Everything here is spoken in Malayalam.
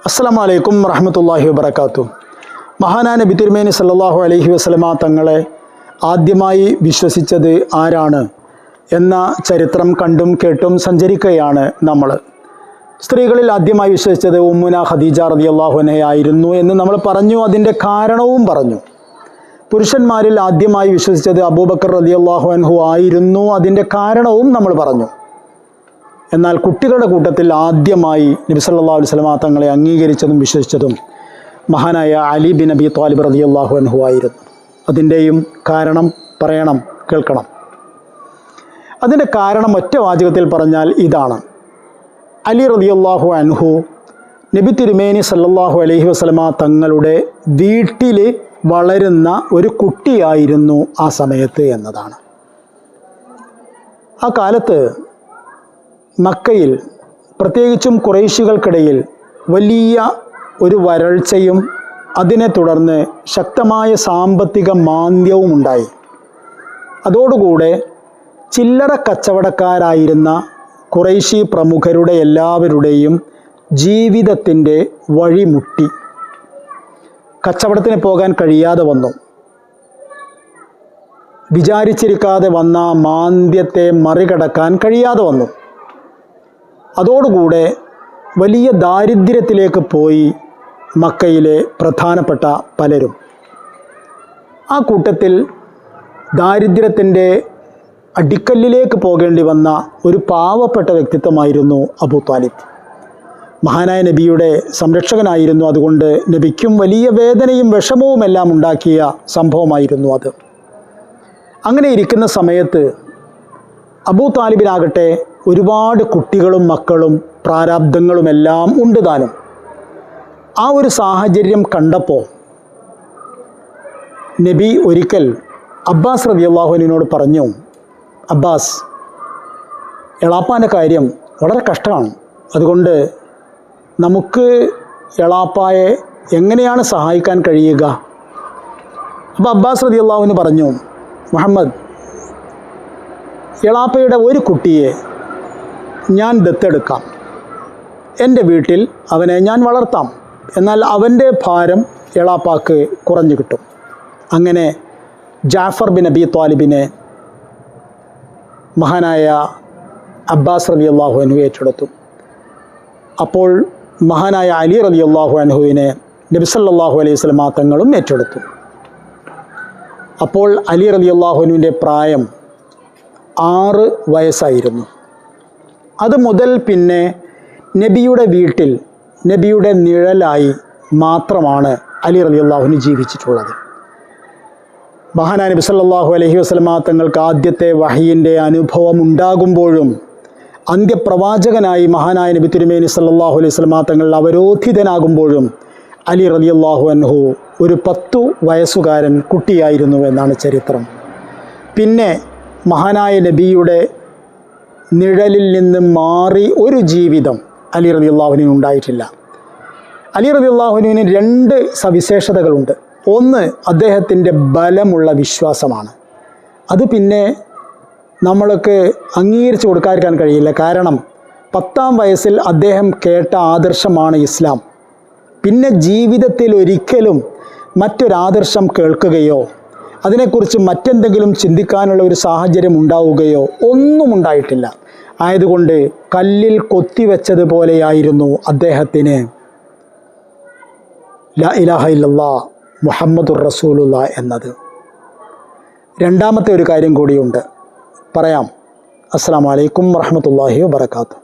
അസ്സാം വലൈക്കും വറഹമത്തല്ലാഹി വബർക്കാത്തു മഹാനാ നബി തിരുമേനി സല്ലാഹു അലഹി വസല്ലമ തങ്ങളെ ആദ്യമായി വിശ്വസിച്ചത് ആരാണ് എന്ന ചരിത്രം കണ്ടും കേട്ടും സഞ്ചരിക്കുകയാണ് നമ്മൾ. സ്ത്രീകളിൽ ആദ്യമായി വിശ്വസിച്ചത് ഉമ്മുന ഖദീജ അള്ളാഹുനെ ആയിരുന്നു എന്ന് നമ്മൾ പറഞ്ഞു അതിന്റെ കാരണവും പറഞ്ഞു. പുരുഷന്മാരിൽ ആദ്യമായി വിശ്വസിച്ചത് അബൂബക്കർ റളിയല്ലാഹു അൻഹു ആയിരുന്നു അതിന്റെ കാരണവും നമ്മൾ പറഞ്ഞു. എന്നാൽ കുട്ടികളുടെ കൂട്ടത്തിൽ ആദ്യമായി നബി സല്ലല്ലാഹു അലൈഹി വസല്ലമ തങ്ങളെ അംഗീകരിച്ചതും വിശ്വസിച്ചതും മഹാനായ അലി ബിൻ അബി ത്വാലിബ് അള്ളാഹു അൻഹു ആയിരുന്നു. അതിന്റെയും കാരണം പറയണം കേൾക്കണം. അതിന്റെ കാരണം ഒറ്റ വാചകത്തിൽ പറഞ്ഞാൽ ഇതാണ്. അലി റളിയല്ലാഹു അൻഹു നബി തിരുമേനി സല്ലാഹു അലഹി വസ്ലമ തങ്ങളുടെ വീട്ടിൽ വളരുന്ന ഒരു കുട്ടിയായിരുന്നു ആ സമയത്ത് എന്നതാണ്. ആ കാലത്ത് മക്കയിൽ പ്രത്യേകിച്ചും കുറേശികൾക്കിടയിൽ വലിയ ഒരു വരൾച്ചയും അതിനെ തുടർന്ന് ശക്തമായ സാമ്പത്തിക മാന്ദ്യവും ഉണ്ടായി. അതോടുകൂടെ ചില്ലറ കച്ചവടക്കാരായിരുന്ന കുറേശി പ്രമുഖരുടെ എല്ലാവരുടെയും ജീവിതത്തിന്റെ വഴിമുട്ടി. കച്ചവടത്തിന് പോകാൻ കഴിയാതെ വന്നു. വിചാരിച്ചിരിക്കാതെ വന്ന മാന്ദ്യത്തെ മറികടക്കാൻ കഴിയാതെ വന്നു. അതോടുകൂടെ വലിയ ദാരിദ്ര്യത്തിലേക്ക് പോയി മക്കയിലെ പ്രധാനപ്പെട്ട പലരും. ആ കൂട്ടത്തിൽ ദാരിദ്ര്യത്തിന്റെ അടിക്കല്ലിലേക്ക് പോകേണ്ടി വന്ന ഒരു പാവപ്പെട്ട വ്യക്തിത്വമായിരുന്നു അബു താലിബ്. മഹാനായ നബിയുടെ സംരക്ഷകനായിരുന്നു. അതുകൊണ്ട് നബിക്കും വലിയ വേദനയും വിഷമവുമെല്ലാം ഉണ്ടാക്കിയ സംഭവമായിരുന്നു അത്. അങ്ങനെ ഇരിക്കുന്ന സമയത്ത് അബൂ താലിബിനാകട്ടെ ഒരുപാട് കുട്ടികളും മക്കളും പ്രാരാബ്ദങ്ങളുമെല്ലാം ഉണ്ട് താനും. ആ ഒരു സാഹചര്യം കണ്ടപ്പോൾ നബി ഒരിക്കൽ അബ്ബാസ് റബി അള്ളാഹുവിനോട് പറഞ്ഞു അബ്ബാസ് എളാപ്പാന്റെ കാര്യം വളരെ കഷ്ടമാണ്. അതുകൊണ്ട് നമുക്ക് എളാപ്പായെ എങ്ങനെയാണ് സഹായിക്കാൻ കഴിയുക? അപ്പോൾ അബ്ബാസ് റതി അള്ളാഹുവിന് പറഞ്ഞു മുഹമ്മദ് എളാപ്പയുടെ ഒരു കുട്ടിയെ ഞാൻ ദത്തെടുക്കാം. എന്റെ വീട്ടിൽ അവനെ ഞാൻ വളർത്താം. എന്നാൽ അവന്റെ ഭാരം എളാപ്പാക്ക് കുറഞ്ഞു കിട്ടും. അങ്ങനെ ജാഫർ ബിൻ അബി താലിബിനെ മഹാനായ അബ്ബാസ് റബി അള്ളാഹു ഏറ്റെടുത്തു. അപ്പോൾ മഹാനായ അലി റബി അള്ളാഹു അനുഹുവിനെ നബിസല്ലാഹു അലൈഹി സ്വലമാ തങ്ങളും ഏറ്റെടുത്തു. അപ്പോൾ അലി റബി അള്ളാഹുനുവിന്റെ പ്രായം ആറ് വയസ്സായിരുന്നു. അത് മുതൽ പിന്നെ നബിയുടെ വീട്ടിൽ നബിയുടെ നിഴലായി മാത്രമാണ് അലി റലി അള്ളാഹുവിന് ജീവിച്ചിട്ടുള്ളത്. മഹാനാ നബി സല്ലല്ലാഹു അലൈഹി വസല്ലമ തങ്ങൾക്ക് ആദ്യത്തെ വഹയിന്റെ അനുഭവം ഉണ്ടാകുമ്പോഴും അന്ത്യപ്രവാചകനായി മഹാനായ നബി തിരുമേനി സല്ലാഹു അലൈഹി വസല്ലമ തങ്ങൾ അവരോധിതനാകുമ്പോഴും അലി റളിയല്ലാഹു അൻഹു ഒരു പത്തു വയസ്സുകാരൻ കുട്ടിയായിരുന്നു എന്നാണ് ചരിത്രം. പിന്നെ മഹാനായ നബിയുടെ നിഴലിൽ നിന്ന് മാറി ഒരു ജീവിതം അലി റബി അള്ളാഹുവിന് ഉണ്ടായിട്ടില്ല. അലി റബി അള്ളാഹുനുവിന് രണ്ട് സവിശേഷതകളുണ്ട്. ഒന്ന് അദ്ദേഹത്തിന്റെ ബലമുള്ള വിശ്വാസമാണ്. അത് പിന്നെ നമ്മൾക്ക് അംഗീകരിച്ചു കൊടുക്കാതിരിക്കാൻ കഴിയില്ല. കാരണം പത്താം വയസ്സിൽ അദ്ദേഹം കേട്ട ആദർശമാണ് ഇസ്ലാം. പിന്നെ ജീവിതത്തിൽ ഒരിക്കലും മറ്റൊരാദർശം കേൾക്കുകയോ അതിനെക്കുറിച്ച് മറ്റെന്തെങ്കിലും ചിന്തിക്കാനുള്ള ഒരു സാഹചര്യം ഉണ്ടാവുകയോ ഒന്നും ഉണ്ടായിട്ടില്ല. ആയതുകൊണ്ട് കല്ലിൽ കൊത്തിവെച്ചതുപോലെയായിരുന്നു അദ്ദേഹത്തിന്. ല ഇലാഹ ഇല്ലല്ലാ മുഹമ്മദുർ റസൂലുള്ള എന്നത്. രണ്ടാമത്തെ ഒരു കാര്യം കൂടിയുണ്ട്. പറയാം. അസ്സാം വലൈക്കും വറഹമത്തല്ലാഹി വാബർക്കാത്തു